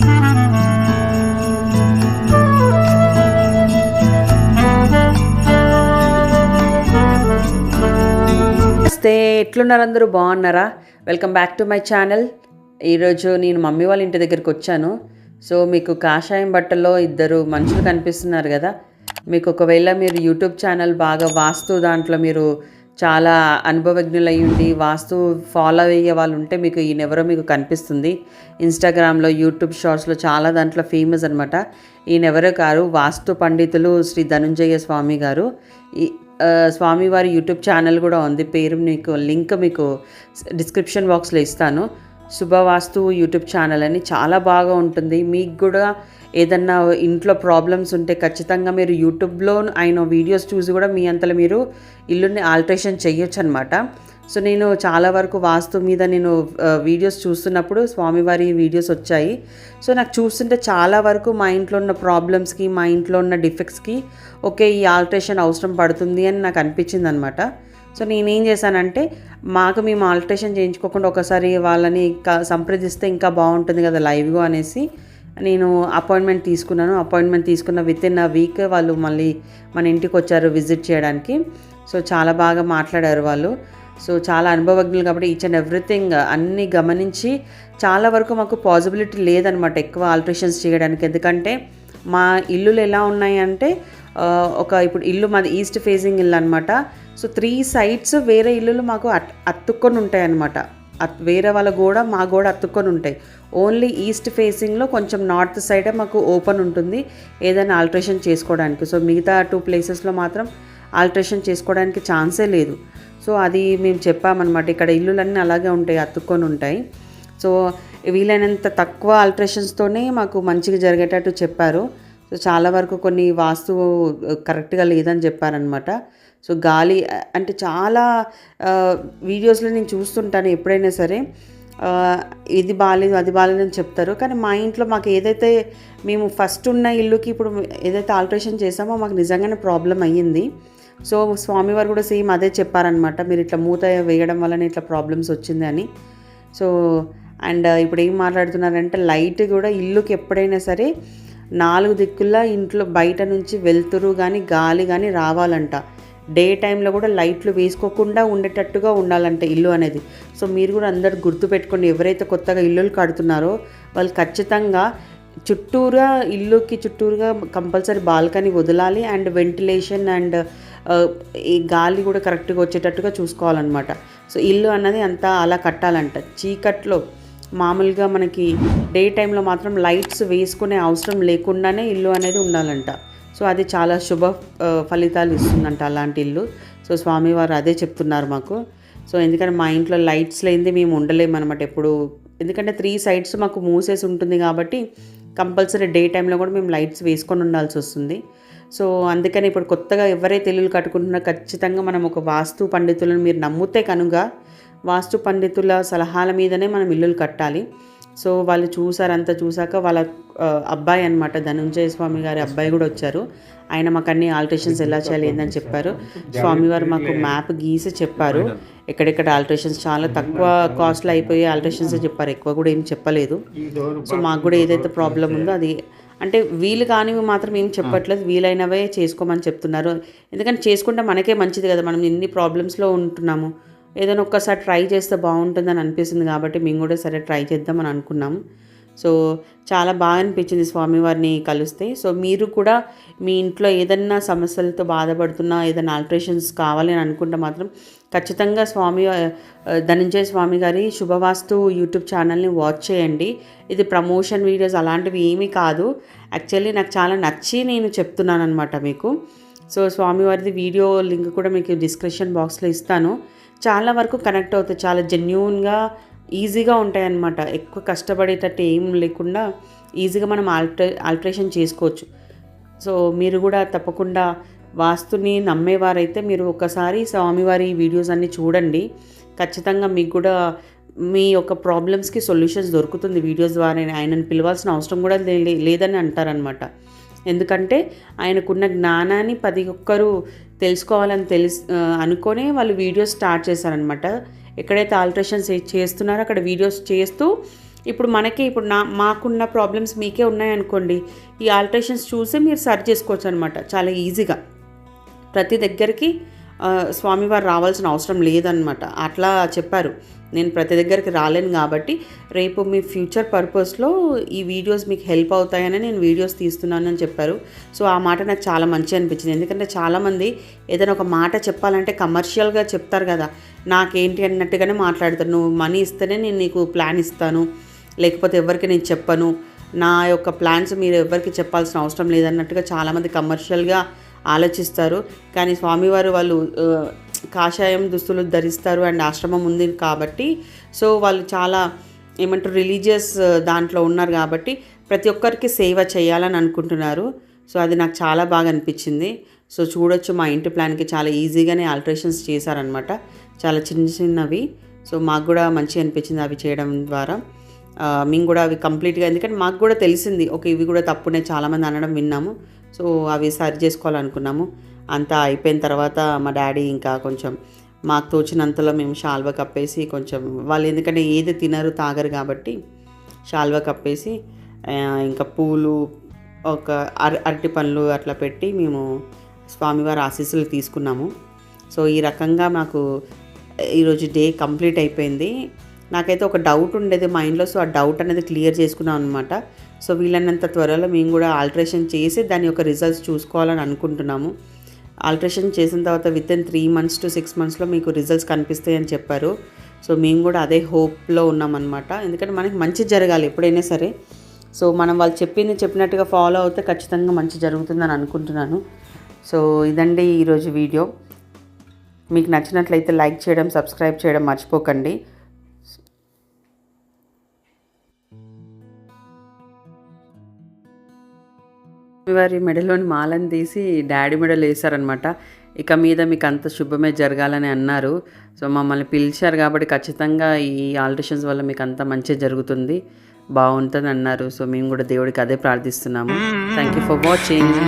నమస్తే ఎట్లున్నారు అందరూ? బాగున్నారా? Welcome back to my channel ఈరోజు నేను మమ్మీ వాళ్ళ ఇంటి దగ్గరికి వచ్చాను. సో మీకు కాషాయం బట్టల్లో ఇద్దరు మనుషులు కనిపిస్తున్నారు కదా. మీకు ఒకవేళ మీరు యూట్యూబ్ ఛానల్ బాగా వాస్తు దాంట్లో మీరు చాలా అనుభవజ్ఞులు ఉండి వాస్తు ఫాలో అయ్యే వాళ్ళు ఉంటే మీకు ఈయనెవరో మీకు కనిపిస్తుంది. ఇన్స్టాగ్రామ్లో యూట్యూబ్ షార్ట్స్లో చాలా దాంట్లో ఫేమస్ అనమాట ఈయనెవరో కారు? వాస్తు పండితులు శ్రీ ధనుంజయ స్వామి గారు. ఈ స్వామివారి యూట్యూబ్ ఛానల్ కూడా ఉంది. పేరు మీకు లింక్ మీకు డిస్క్రిప్షన్ బాక్స్లో ఇస్తాను. శుభవాస్తు యూట్యూబ్ ఛానల్ అని చాలా బాగా ఉంటుంది. మీకు కూడా ఏదన్నా ఇంట్లో ప్రాబ్లమ్స్ ఉంటే ఖచ్చితంగా మీరు యూట్యూబ్లో ఆయన వీడియోస్ చూసి కూడా మీ అంతలో మీరు ఇల్లుని ఆల్ట్రేషన్ చేయొచ్చు అనమాట సో నేను చాలా వరకు వాస్తు మీద నేను వీడియోస్ చూస్తున్నప్పుడు స్వామివారి వీడియోస్ వచ్చాయి. సో నాకు చూస్తుంటే చాలా వరకు మా ఇంట్లో ఉన్న ప్రాబ్లమ్స్కి మా ఇంట్లో ఉన్న డిఫెక్ట్స్కి ఓకే ఈ ఆల్ట్రేషన్ అవసరం పడుతుంది అని నాకు అనిపించింది అనమాట సో నేనేం చేశానంటే మాకు మేము ఆల్ట్రేషన్ చేయించుకోకుండా ఒకసారి వాళ్ళని క- సంప్రదిస్తే ఇంకా బాగుంటుంది కదా లైవ్గా అనేసి నేను అపాయింట్మెంట్ తీసుకున్నాను. అపాయింట్మెంట్ తీసుకున్న విత్ ఇన్ అ వీక్ వాళ్ళు మళ్ళీ మన ఇంటికి వచ్చారు విజిట్ చేయడానికి. సో చాలా బాగా మాట్లాడారు వాళ్ళు. సో చాలా అనుభవజ్ఞులు కాబట్టి ఈచ్ అండ్ ఎవ్రీథింగ్ అన్నీ గమనించి చాలా వరకు మాకు పాసిబిలిటీ లేదనమాట ఎక్కువ ఆల్ట్రేషన్స్ చేయడానికి. ఎందుకంటే మా ఇల్లులు ఎలా ఉన్నాయి అంటే ఒక ఇప్పుడు ఇల్లు మాది ఈస్ట్ ఫేసింగ్ ఇల్లు అనమాట సో త్రీ సైడ్స్ వేరే ఇల్లులు మాకు అట్ అత్తుక్కొని ఉంటాయి అనమాట వేరే వాళ్ళ గోడ మా గోడ అతుక్కొని ఉంటాయి. ఓన్లీ ఈస్ట్ ఫేసింగ్లో కొంచెం నార్త్ సైడే మాకు ఓపెన్ ఉంటుంది. ఏదైనా ఆల్ట్రేషన్ చేసుకోవడానికి. సో మిగతా టూ ప్లేసెస్లో మాత్రం ఆల్ట్రేషన్ చేసుకోవడానికి ఛాన్సే లేదు. సో అది మేము చెప్పామన్నమాట. ఇక్కడ ఇల్లులన్నీ అలాగే ఉంటాయి అతుక్కొని ఉంటాయి. సో వీలైనంత తక్కువ ఆల్ట్రేషన్స్తోనే మాకు మంచిగా జరిగేటట్టు చెప్పారు. సో చాలా వరకు కొన్ని వాస్తువు కరెక్ట్గా లేదని చెప్పారనమాట సో గాలి అంటే చాలా వీడియోస్లో నేను చూస్తుంటాను ఎప్పుడైనా సరే. ఇది బాగాలేదు అది బాగాలేదు అని చెప్తారు. కానీ మా ఇంట్లో మాకు ఏదైతే మేము ఫస్ట్ ఉన్న ఇల్లుకి ఇప్పుడు ఏదైతే ఆల్ట్రేషన్ చేసామో మాకు నిజంగానే ప్రాబ్లం అయ్యింది. సో స్వామివారు కూడా సేమ్ అదే చెప్పారనమాట మీరు ఇట్లా మూత వేయడం వల్లనే ఇట్లా ప్రాబ్లమ్స్ వచ్చింది అని. సో అండ్ ఇప్పుడు ఏం మాట్లాడుతున్నారంటే లైట్ కూడా ఇల్లుకి ఎప్పుడైనా సరే నాలుగు దిక్కుల్లా ఇంట్లో బయట నుంచి వెలుతురు కానీ గాలి కానీ రావాలంట. డే టైంలో కూడా లైట్లు వేసుకోకుండా ఉండేటట్టుగా ఉండాలంట ఇల్లు అనేది. సో మీరు కూడా అందరు గుర్తుపెట్టుకోండి ఎవరైతే కొత్తగా ఇల్లులు కడుతున్నారో వాళ్ళు ఖచ్చితంగా చుట్టూరా ఇల్లుకి చుట్టూరుగా కంపల్సరీ బాల్కనీ వదలాలి అండ్ వెంటిలేషన్ అండ్ ఈ గాలి కూడా కరెక్ట్గా వచ్చేటట్టుగా చూసుకోవాలన్నమాట. సో ఇల్లు అన్నది అంతా అలా కట్టాలంట. చీకట్లో మామూలుగా మనకి డే టైంలో మాత్రం లైట్స్ వేసుకునే అవసరం లేకుండానే ఇల్లు అనేది ఉండాలంట. సో అది చాలా శుభ ఫలితాలు ఇస్తుందంట అలాంటి ఇల్లు. సో స్వామివారు అదే చెప్తున్నారు మాకు. సో ఎందుకంటే మా ఇంట్లో లైట్స్ లేనిది మేము ఉండలేము అనమాట ఎప్పుడు. ఎందుకంటే త్రీ సైడ్స్ మాకు మూసేసి ఉంటుంది కాబట్టి కంపల్సరీ డే టైంలో కూడా మేము లైట్స్ వేసుకొని ఉండాల్సి వస్తుంది. సో అందుకని ఇప్పుడు కొత్తగా ఎవరైతే ఇల్లులు కట్టుకుంటున్నారో ఖచ్చితంగా మనం ఒక వాస్తు పండితులను మీరు నమ్మితే కనుక వాస్తు పండితుల సలహాల మీదనే మనం ఇల్లులు కట్టాలి. సో వాళ్ళు చూసారంతా చూసాక వాళ్ళ అబ్బాయి అనమాట ధనుంజయ స్వామి గారి అబ్బాయి కూడా వచ్చారు. ఆయన మాకు అన్ని ఆల్ట్రేషన్స్ ఎలా చేయాలి ఏందని చెప్పారు. స్వామివారు మాకు మ్యాప్ గీసి చెప్పారు. ఎక్కడెక్కడ ఆల్ట్రేషన్స్ చాలా తక్కువ కాస్ట్లో అయిపోయి ఆల్టరేషన్స్ చెప్పారు. ఎక్కువ కూడా ఏం చెప్పలేదు. సో మాకు కూడా ఏదైతే ప్రాబ్లం ఉందో అది అంటే వీలు కానివి మాత్రం ఏం చెప్పట్లేదు. వీలైనవే చేసుకోమని చెప్తున్నారు. ఎందుకంటే చేసుకుంటే మనకే మంచిది కదా. మనం ఎన్ని ప్రాబ్లమ్స్లో ఉంటున్నాము. ఏదైనా ఒక్కసారి ట్రై చేస్తే బాగుంటుందని అనిపిస్తుంది కాబట్టి మేము కూడా సరే ట్రై చేద్దామని అనుకున్నాం. సో చాలా బాగా అనిపించింది స్వామివారిని కలిస్తే. సో మీరు కూడా మీ ఇంట్లో ఏదన్నా సమస్యలతో బాధపడుతున్నా ఏదైనా ఆల్ట్రేషన్స్ కావాలి అని అనుకుంటే మాత్రం ఖచ్చితంగా స్వామి ధనంజయ స్వామి గారి శుభవాస్తు యూట్యూబ్ ఛానల్ని వాచ్ చేయండి. ఇది ప్రమోషన్ వీడియోస్ అలాంటివి ఏమీ కాదు. యాక్చువల్లీ నాకు చాలా నచ్చి నేను చెప్తున్నాను అనమాట మీకు. సో స్వామివారిది వీడియో లింక్ కూడా మీకు డిస్క్రిప్షన్ బాక్స్లో ఇస్తాను. చాలా వరకు కనెక్ట్ అవుతాయి. చాలా జెన్యున్గా ఈజీగా ఉంటాయి అన్నమాట ఎక్కువ కష్టపడేటట్టు ఏం లేకుండా ఈజీగా మనం ఆల్ట్రే ఆల్ట్రేషన్ చేసుకోవచ్చు. సో మీరు కూడా తప్పకుండా వాస్తుని నమ్మేవారైతే మీరు ఒకసారి స్వామివారి వీడియోస్ అన్నీ చూడండి. ఖచ్చితంగా మీకు కూడా మీ యొక్క ప్రాబ్లమ్స్కి సొల్యూషన్స్ దొరుకుతుంది. వీడియోస్ ద్వారా ఆయనను పిలవాల్సిన అవసరం కూడా లే- లేదని అంటారనమాట ఎందుకంటే ఆయనకున్న జ్ఞానాన్ని ప్రతి ఒక్కరూ తెలుసుకోవాలని తెలుసు ఆ, అనుకొనే వాళ్ళు వీడియోస్ స్టార్ట్ చేశారనమాట ఎక్కడైతే ఆల్ట్రేషన్స్ చేస్తున్నారో అక్కడ వీడియోస్ చేస్తూ ఇప్పుడు మనకి ఇప్పుడు నా మాకున్న ప్రాబ్లమ్స్ మీకే ఉన్నాయనుకోండి ఈ ఆల్ట్రేషన్స్ చూసి మీరు సర్చ్ చేసుకోవచ్చు అనమాట చాలా ఈజీగా. ప్రతి దగ్గరికి స్వామివారు రావాల్సిన అవసరం లేదనమాట అట్లా చెప్పారు. నేను ప్రతి దగ్గరికి రాలేను కాబట్టి రేపు మీ ఫ్యూచర్ పర్పస్లో ఈ వీడియోస్ మీకు హెల్ప్ అవుతాయని నేను వీడియోస్ తీస్తున్నాను అని చెప్పారు. సో ఆ మాట నాకు చాలా మంచి అనిపించింది. ఎందుకంటే చాలామంది ఏదైనా ఒక మాట చెప్పాలంటే కమర్షియల్గా చెప్తారు కదా. నాకేంటి అన్నట్టుగానే మాట్లాడతారు. నువ్వు మనీ ఇస్తేనే నేను నీకు ప్లాన్ ఇస్తాను. లేకపోతే ఎవరికి నేను చెప్పను. నా యొక్క ప్లాన్స్ మీరు ఎవరికి చెప్పాల్సిన అవసరం లేదన్నట్టుగా చాలామంది కమర్షియల్గా ఆలోచిస్తారు. కానీ స్వామివారు వాళ్ళు కాషాయం దుస్తులు ధరిస్తారు అండ్ ఆశ్రమం ఉంది కాబట్టి. సో వాళ్ళు చాలా ఏమంటారు రిలీజియస్ దాంట్లో ఉన్నారు కాబట్టి ప్రతి ఒక్కరికి సేవ చేయాలని అనుకుంటున్నారు. సో అది నాకు చాలా బాగా అనిపించింది. సో చూడొచ్చు మా ఇంటి ప్లాన్కి చాలా ఈజీగానే ఆల్టరేషన్స్ చేశారనమాట చాలా చిన్న చిన్నవి. సో మాకు కూడా మంచిగా అనిపించింది అవి చేయడం ద్వారా. మేము కూడా అవి కంప్లీట్గా ఎందుకంటే మాకు కూడా తెలిసింది ఓకే ఇవి కూడా తప్పునే చాలామంది అనడం విన్నాము. సో అవి సరి చేసుకోవాలనుకున్నాము. అంతా అయిపోయిన తర్వాత మా డాడీ ఇంకా కొంచెం మాకు తోచినంతలో మేము షాల్వ కప్పేసి కొంచెం వాళ్ళు ఎందుకంటే ఏది తినరు తాగరు కాబట్టి షాల్వ కప్పేసి ఇంకా పూలు ఒక అర అరటి పండ్లు అట్లా పెట్టి మేము స్వామివారి ఆశీస్సులు తీసుకున్నాము. సో ఈ రకంగా మాకు ఈరోజు డే కంప్లీట్ అయిపోయింది. నాకైతే ఒక డౌట్ ఉండేది మైండ్లో సో ఆ డౌట్ అనేది క్లియర్ చేసుకున్నాం అనమాట సో వీలైనంత త్వరలో మేము కూడా ఆల్ట్రేషన్ చేసి దాని యొక్క రిజల్ట్స్ చూసుకోవాలని అనుకుంటున్నాము. ఆల్ట్రేషన్ చేసిన తర్వాత with in three months to six మంత్స్లో మీకు రిజల్ట్స్ కనిపిస్తాయి అని చెప్పారు. సో మేము కూడా అదే హోప్లో ఉన్నామన్నమాట ఎందుకంటే మనకి మంచి జరగాలి ఎప్పుడైనా సరే. సో మనం వాళ్ళు చెప్పింది చెప్పినట్టుగా ఫాలో అవుతే ఖచ్చితంగా మంచి జరుగుతుందని అనుకుంటున్నాను. సో ఇదండి ఈరోజు వీడియో. మీకు నచ్చినట్లయితే లైక్ చేయడం సబ్స్క్రైబ్ చేయడం మర్చిపోకండి. వారి మెడలోని మాలను తీసి డాడీ మెడలు వేశారనమాట ఇక మీద మీకు అంత శుభమే జరగాలని అన్నారు. సో మమ్మల్ని పిలిచారు కాబట్టి ఖచ్చితంగా ఈ ఆల్టరేషన్స్ వల్ల మీకు అంత మంచి జరుగుతుంది బాగుంటుంది అన్నారు సో మేము కూడా దేవుడికి అదే ప్రార్థిస్తున్నాము. Thank you for watching